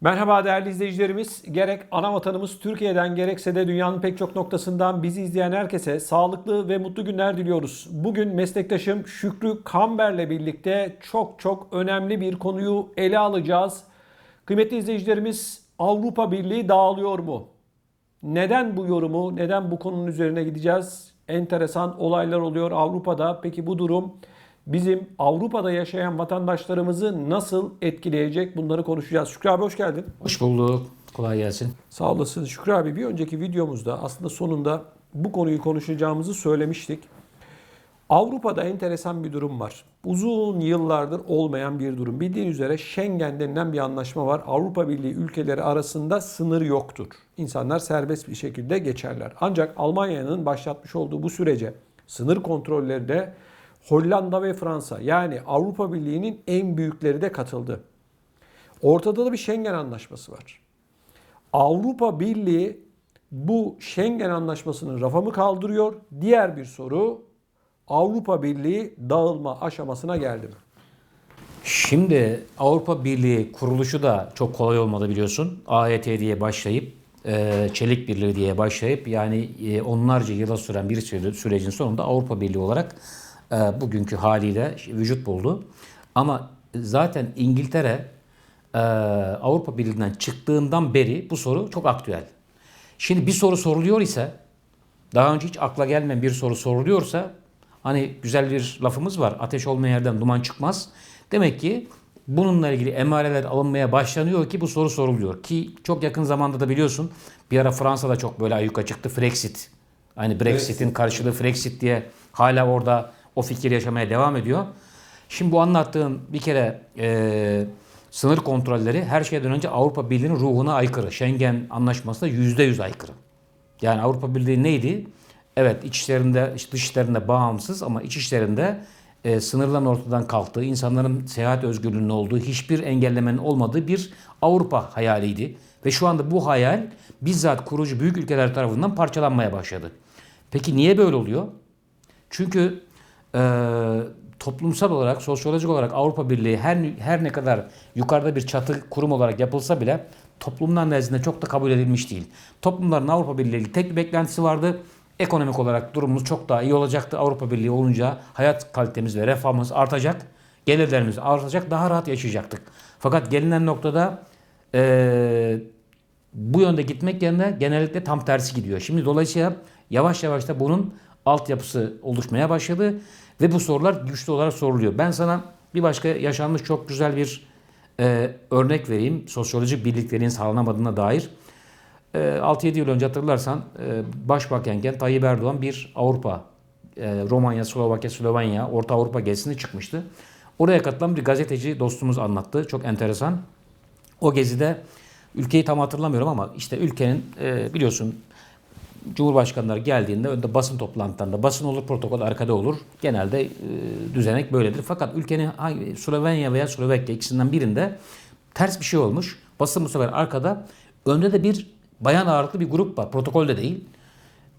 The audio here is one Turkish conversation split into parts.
Merhaba değerli izleyicilerimiz. Gerek ana vatanımız Türkiye'den gerekse de dünyanın pek çok noktasından bizi izleyen herkese sağlıklı ve mutlu günler diliyoruz. Bugün meslektaşım Şükrü Kamber'le birlikte çok çok önemli bir konuyu ele alacağız. Kıymetli izleyicilerimiz Avrupa Birliği dağılıyor mu? Neden bu yorumu, neden bu konunun üzerine gideceğiz? Enteresan olaylar oluyor Avrupa'da. Peki bu durum bizim Avrupa'da yaşayan vatandaşlarımızı nasıl etkileyecek? Bunları konuşacağız. Şükrü abi hoş geldin. Hoş bulduk. Kolay gelsin. Sağ olasın Şükrü abi. Bir önceki videomuzda aslında sonunda bu konuyu konuşacağımızı söylemiştik. Avrupa'da enteresan bir durum var. Uzun yıllardır olmayan bir durum. Bildiğin üzere Schengen denilen bir anlaşma var. Avrupa Birliği ülkeleri arasında sınır yoktur. İnsanlar serbest bir şekilde geçerler. Ancak Almanya'nın başlatmış olduğu bu sürece sınır kontrolleri de Hollanda ve Fransa yani Avrupa Birliği'nin en büyükleri de katıldı. Ortada da bir Schengen anlaşması var. Avrupa Birliği bu Schengen anlaşmasını rafa mı kaldırıyor? Diğer bir soru Avrupa Birliği dağılma aşamasına geldi mi? Şimdi Avrupa Birliği kuruluşu da çok kolay olmadı biliyorsun. AYT diye başlayıp e, Çelik Birliği diye başlayıp yani e, onlarca yıla süren bir süre- sürecin sonunda Avrupa Birliği olarak e, bugünkü haliyle vücut buldu. Ama zaten İngiltere e, Avrupa Birliği'nden çıktığından beri bu soru çok aktüel. Şimdi bir soru soruluyor ise daha önce hiç akla gelmeyen bir soru soruluyorsa hani güzel bir lafımız var. Ateş olmayan yerden duman çıkmaz. Demek ki bununla ilgili emareler alınmaya başlanıyor ki bu soru soruluyor. Ki çok yakın zamanda da biliyorsun bir ara Fransa'da çok böyle ayyuka çıktı. Brexit. Hani Brexit'in karşılığı Brexit diye hala orada o fikir yaşamaya devam ediyor. Şimdi bu anlattığım bir kere e, sınır kontrolleri her şeyden önce Avrupa Birliği'nin ruhuna aykırı. Schengen anlaşmasına yüzde yüz aykırı. Yani Avrupa Birliği neydi? Evet iç işlerinde, bağımsız ama iç işlerinde e, sınırların ortadan kalktığı, insanların seyahat özgürlüğünün olduğu, hiçbir engellemenin olmadığı bir Avrupa hayaliydi. Ve şu anda bu hayal bizzat kurucu büyük ülkeler tarafından parçalanmaya başladı. Peki niye böyle oluyor? Çünkü toplumsal olarak, sosyolojik olarak Avrupa Birliği her her ne kadar yukarıda bir çatı kurum olarak yapılsa bile toplumlar nezdinde çok da kabul edilmiş değil. Toplumların Avrupa Birliği tek bir beklentisi vardı. Ekonomik olarak durumumuz çok daha iyi olacaktı. Avrupa Birliği olunca hayat kalitemiz ve refahımız artacak. Gelirlerimiz artacak. Daha rahat yaşayacaktık. Fakat gelinen noktada eee bu yönde gitmek yerine genellikle tam tersi gidiyor. Şimdi dolayısıyla yavaş yavaş da bunun altyapısı oluşmaya başladı ve bu sorular güçlü olarak soruluyor. Ben sana bir başka yaşanmış çok güzel bir e, örnek vereyim. Sosyolojik birliklerin sağlanamadığına dair. E, 6-7 yıl önce hatırlarsan e, Başbakanken Tayyip Erdoğan bir Avrupa, e, Romanya, Slovakya, Slovenya, Orta Avrupa gezisine çıkmıştı. Oraya katılan bir gazeteci dostumuz anlattı. Çok enteresan. O gezide ülkeyi tam hatırlamıyorum ama işte ülkenin e, biliyorsun Cumhurbaşkanları geldiğinde önde basın toplantılarında basın olur protokol arkada olur. Genelde e, düzenek böyledir. Fakat ülkenin hangi- Slovenya veya Slovakya ikisinden birinde ters bir şey olmuş. Basın bu sefer arkada. Önde de bir bayan ağırlıklı bir grup var. Protokolde değil.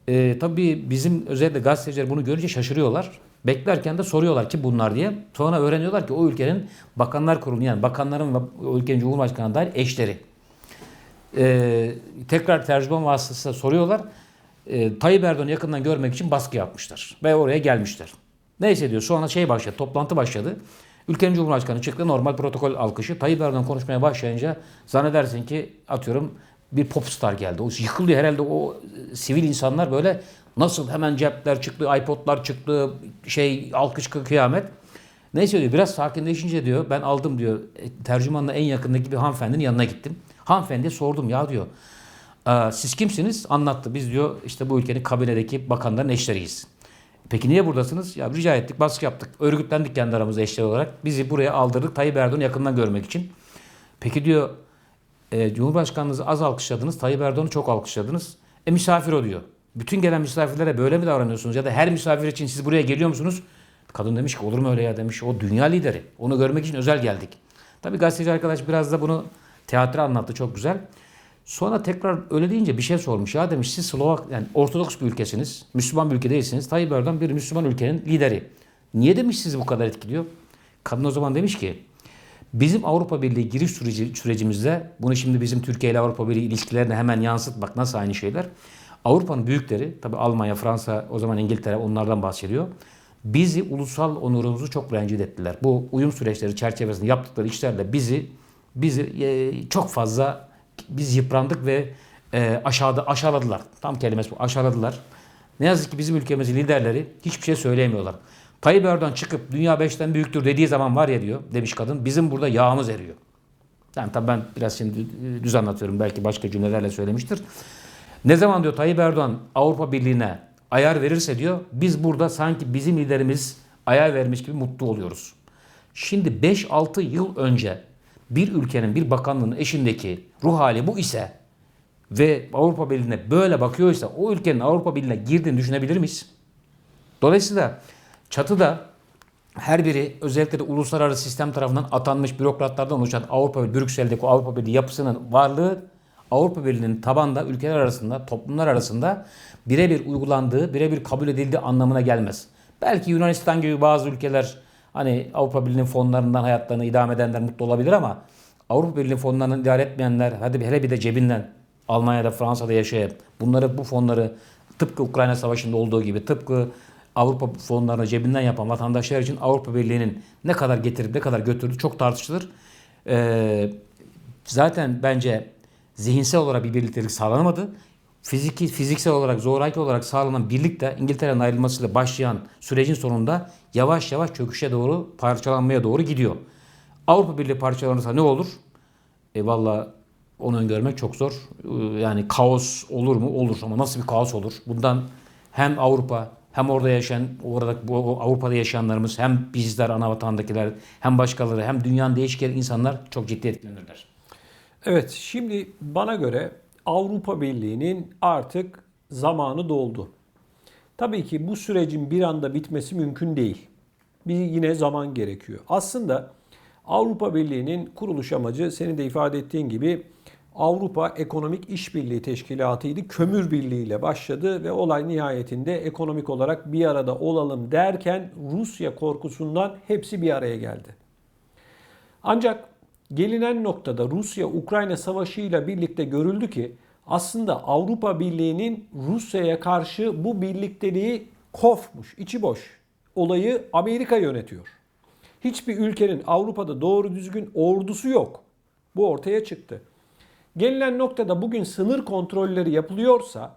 E, tabii bizim özellikle gazeteciler bunu görünce şaşırıyorlar. Beklerken de soruyorlar ki bunlar diye. Sonra öğreniyorlar ki o ülkenin bakanlar kurulu yani bakanların ve o ülkenin cumhurbaşkanı dair eşleri. E, tekrar tercüman vasıtasıyla soruyorlar. E, Tayyip Erdoğan'ı yakından görmek için baskı yapmışlar. Ve oraya gelmişler. Neyse diyor sonra şey başladı, toplantı başladı. Ülkenin Cumhurbaşkanı çıktı normal protokol alkışı. Tayyip Erdoğan konuşmaya başlayınca zannedersin ki atıyorum bir popstar geldi. O yıkılıyor herhalde o e, sivil insanlar böyle nasıl hemen cepler çıktı, iPod'lar çıktı, şey alkış kıyamet. Neyse diyor biraz sakinleşince diyor ben aldım diyor e, tercümanla en yakındaki bir hanımefendinin yanına gittim. Hanımefendiye sordum ya diyor "Aa, siz kimsiniz? Anlattı. Biz diyor işte bu ülkenin kabinedeki bakanların eşleriyiz. Peki niye buradasınız? Ya rica ettik, baskı yaptık. Örgütlendik kendi aramızda eşler olarak. Bizi buraya aldırdık Tayyip Erdoğan'ı yakından görmek için. Peki diyor e, Cumhurbaşkanınızı az alkışladınız, Tayyip Erdoğan'ı çok alkışladınız. E misafir o diyor. Bütün gelen misafirlere böyle mi davranıyorsunuz? Ya da her misafir için siz buraya geliyor musunuz? Kadın demiş ki olur mu öyle ya demiş. O dünya lideri. Onu görmek için özel geldik. Tabii gazeteci arkadaş biraz da bunu tiyatro anlattı çok güzel. Sonra tekrar öyle deyince bir şey sormuş. Ya demiş siz Slovak yani Ortodoks bir ülkesiniz. Müslüman bir ülke değilsiniz. Tayyip Erdoğan bir Müslüman ülkenin lideri. Niye demiş sizi bu kadar etkiliyor? Kadın o zaman demiş ki Bizim Avrupa Birliği giriş süreci, sürecimizde bunu şimdi bizim Türkiye ile Avrupa Birliği ilişkilerine hemen yansıtmak nasıl aynı şeyler? Avrupa'nın büyükleri, tabi Almanya, Fransa, o zaman İngiltere onlardan bahsediyor. Bizi ulusal onurumuzu çok rencide ettiler. Bu uyum süreçleri çerçevesinde yaptıkları işlerle bizi bizi e, çok fazla biz yıprandık ve e, aşağıda aşağıladılar. Tam kelimesi bu. Aşağıladılar. Ne yazık ki bizim ülkemizin liderleri hiçbir şey söyleyemiyorlar. Tayyip Erdoğan çıkıp dünya beşten büyüktür dediği zaman var ya diyor demiş kadın bizim burada yağımız eriyor. Yani tabii ben biraz şimdi düz anlatıyorum belki başka cümlelerle söylemiştir. Ne zaman diyor Tayyip Erdoğan Avrupa Birliği'ne ayar verirse diyor biz burada sanki bizim liderimiz ayar vermiş gibi mutlu oluyoruz. Şimdi 5-6 yıl önce bir ülkenin bir bakanlığın eşindeki ruh hali bu ise ve Avrupa Birliği'ne böyle bakıyorsa o ülkenin Avrupa Birliği'ne girdiğini düşünebilir miyiz? Dolayısıyla çatıda her biri özellikle de uluslararası sistem tarafından atanmış bürokratlardan oluşan Avrupa Brüksel'deki o Avrupa Birliği yapısının varlığı Avrupa Birliği'nin tabanda ülkeler arasında, toplumlar arasında birebir uygulandığı, birebir kabul edildiği anlamına gelmez. Belki Yunanistan gibi bazı ülkeler hani Avrupa Birliği'nin fonlarından hayatlarını idame edenler mutlu olabilir ama Avrupa Birliği fonlarını idare etmeyenler, hadi hele bir de cebinden Almanya'da, Fransa'da yaşayan bunları bu fonları tıpkı Ukrayna Savaşı'nda olduğu gibi tıpkı Avrupa fonlarını cebinden yapan vatandaşlar için Avrupa Birliği'nin ne kadar getirip ne kadar götürdüğü çok tartışılır. Ee, zaten bence zihinsel olarak bir birliktelik sağlanamadı. Fiziki, fiziksel olarak, zoraki olarak sağlanan birlik de İngiltere'nin ayrılmasıyla başlayan sürecin sonunda yavaş yavaş çöküşe doğru, parçalanmaya doğru gidiyor. Avrupa Birliği parçalanırsa ne olur? E valla onu öngörmek çok zor. Ee, Yani kaos olur mu? Olur ama nasıl bir kaos olur? Bundan hem Avrupa hem orada yaşayan, orada bu Avrupa'da yaşayanlarımız hem bizler ana vatandakiler hem başkaları hem dünyanın değişik yer insanlar çok ciddi etkilenirler. Evet, şimdi bana göre Avrupa Birliği'nin artık zamanı doldu. Tabii ki bu sürecin bir anda bitmesi mümkün değil. Bir yine zaman gerekiyor. Aslında Avrupa Birliği'nin kuruluş amacı senin de ifade ettiğin gibi Avrupa Ekonomik İşbirliği Teşkilatı'ydı. Kömür Birliği ile başladı ve olay nihayetinde ekonomik olarak bir arada olalım derken Rusya korkusundan hepsi bir araya geldi. Ancak gelinen noktada Rusya-Ukrayna savaşı ile birlikte görüldü ki aslında Avrupa Birliği'nin Rusya'ya karşı bu birlikteliği kofmuş, içi boş. Olayı Amerika yönetiyor. Hiçbir ülkenin Avrupa'da doğru düzgün ordusu yok. Bu ortaya çıktı. Gelinen noktada bugün sınır kontrolleri yapılıyorsa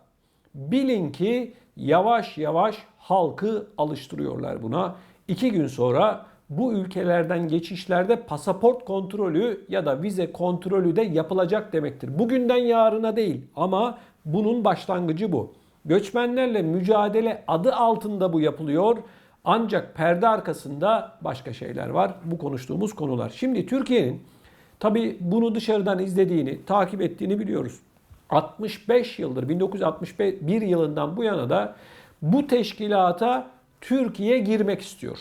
bilin ki yavaş yavaş halkı alıştırıyorlar buna. İki gün sonra bu ülkelerden geçişlerde pasaport kontrolü ya da vize kontrolü de yapılacak demektir. Bugünden yarına değil ama bunun başlangıcı bu. Göçmenlerle mücadele adı altında bu yapılıyor. Ancak perde arkasında başka şeyler var. Bu konuştuğumuz konular. Şimdi Türkiye'nin tabi bunu dışarıdan izlediğini, takip ettiğini biliyoruz. 65 yıldır 1961 yılından bu yana da bu teşkilata Türkiye girmek istiyor.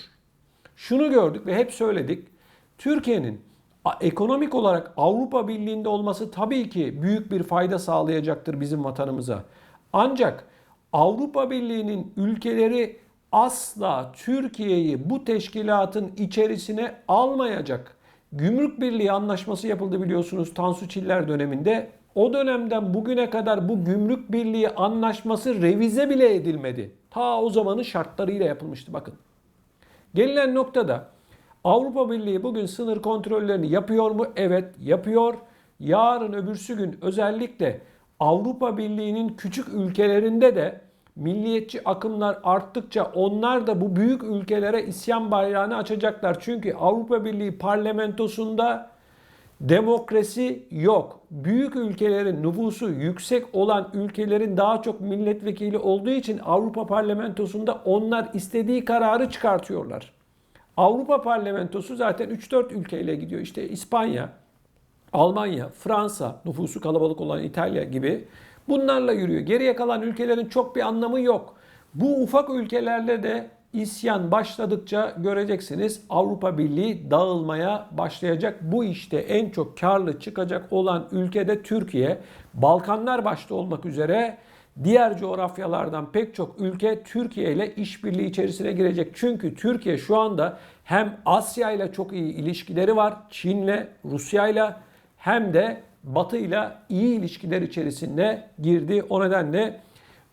Şunu gördük ve hep söyledik. Türkiye'nin ekonomik olarak Avrupa Birliği'nde olması tabii ki büyük bir fayda sağlayacaktır bizim vatanımıza. Ancak Avrupa Birliği'nin ülkeleri asla Türkiye'yi bu teşkilatın içerisine almayacak. Gümrük Birliği anlaşması yapıldı biliyorsunuz Tansu Çiller döneminde. O dönemden bugüne kadar bu Gümrük Birliği anlaşması revize bile edilmedi. Ta o zamanın şartlarıyla yapılmıştı bakın. Gelinen noktada Avrupa Birliği bugün sınır kontrollerini yapıyor mu? Evet yapıyor. Yarın öbürsü gün özellikle Avrupa Birliği'nin küçük ülkelerinde de milliyetçi akımlar arttıkça onlar da bu büyük ülkelere isyan bayrağını açacaklar. Çünkü Avrupa Birliği parlamentosunda Demokrasi yok. Büyük ülkelerin nüfusu yüksek olan ülkelerin daha çok milletvekili olduğu için Avrupa Parlamentosu'nda onlar istediği kararı çıkartıyorlar. Avrupa Parlamentosu zaten 3-4 ülkeyle gidiyor. İşte İspanya, Almanya, Fransa, nüfusu kalabalık olan İtalya gibi bunlarla yürüyor. Geriye kalan ülkelerin çok bir anlamı yok. Bu ufak ülkelerle de isyan başladıkça göreceksiniz Avrupa Birliği dağılmaya başlayacak. Bu işte en çok karlı çıkacak olan ülke de Türkiye. Balkanlar başta olmak üzere diğer coğrafyalardan pek çok ülke Türkiye ile işbirliği içerisine girecek. Çünkü Türkiye şu anda hem Asya ile çok iyi ilişkileri var. Çin'le, Rusya'yla hem de Batı'yla iyi ilişkiler içerisinde girdi. O nedenle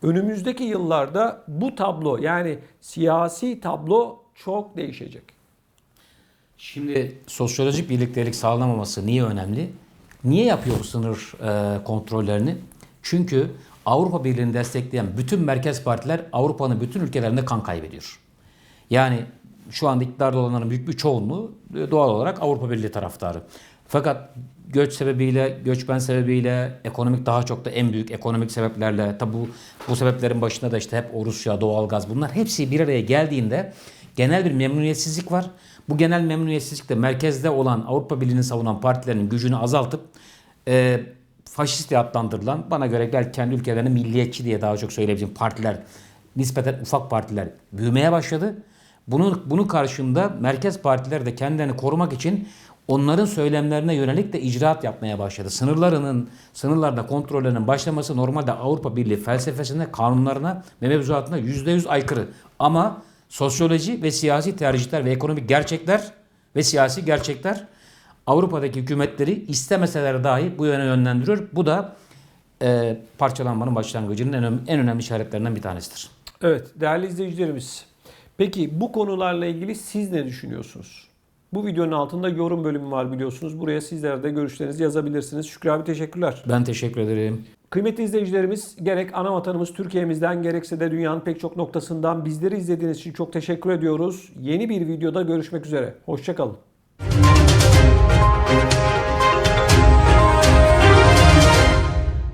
önümüzdeki yıllarda bu tablo yani siyasi tablo çok değişecek. Şimdi sosyolojik birliktelik sağlanamaması niye önemli? Niye yapıyor bu sınır e, kontrollerini? Çünkü Avrupa Birliği'ni destekleyen bütün merkez partiler Avrupa'nın bütün ülkelerinde kan kaybediyor. Yani şu anda iktidarda olanların büyük bir çoğunluğu e, doğal olarak Avrupa Birliği taraftarı. Fakat göç sebebiyle, göçmen sebebiyle, ekonomik daha çok da en büyük ekonomik sebeplerle, tabi bu, bu sebeplerin başında da işte hep o Rusya, doğalgaz bunlar hepsi bir araya geldiğinde genel bir memnuniyetsizlik var. Bu genel memnuniyetsizlik de merkezde olan Avrupa Birliği'ni savunan partilerin gücünü azaltıp e, faşist diye adlandırılan bana göre belki kendi ülkelerine milliyetçi diye daha çok söyleyebileceğim partiler nispeten ufak partiler büyümeye başladı. Bunun, bunun karşında merkez partiler de kendilerini korumak için onların söylemlerine yönelik de icraat yapmaya başladı. Sınırlarının, sınırlarda kontrollerinin başlaması normalde Avrupa Birliği felsefesine, kanunlarına ve mevzuatına %100 aykırı. Ama sosyoloji ve siyasi tercihler ve ekonomik gerçekler ve siyasi gerçekler Avrupa'daki hükümetleri istemeseler dahi bu yöne yönlendiriyor. Bu da e, parçalanmanın başlangıcının en, en önemli işaretlerinden bir tanesidir. Evet değerli izleyicilerimiz. Peki bu konularla ilgili siz ne düşünüyorsunuz? Bu videonun altında yorum bölümü var biliyorsunuz. Buraya sizler de görüşlerinizi yazabilirsiniz. Şükrü abi teşekkürler. Ben teşekkür ederim. Kıymetli izleyicilerimiz gerek ana vatanımız Türkiye'mizden gerekse de dünyanın pek çok noktasından bizleri izlediğiniz için çok teşekkür ediyoruz. Yeni bir videoda görüşmek üzere. Hoşçakalın.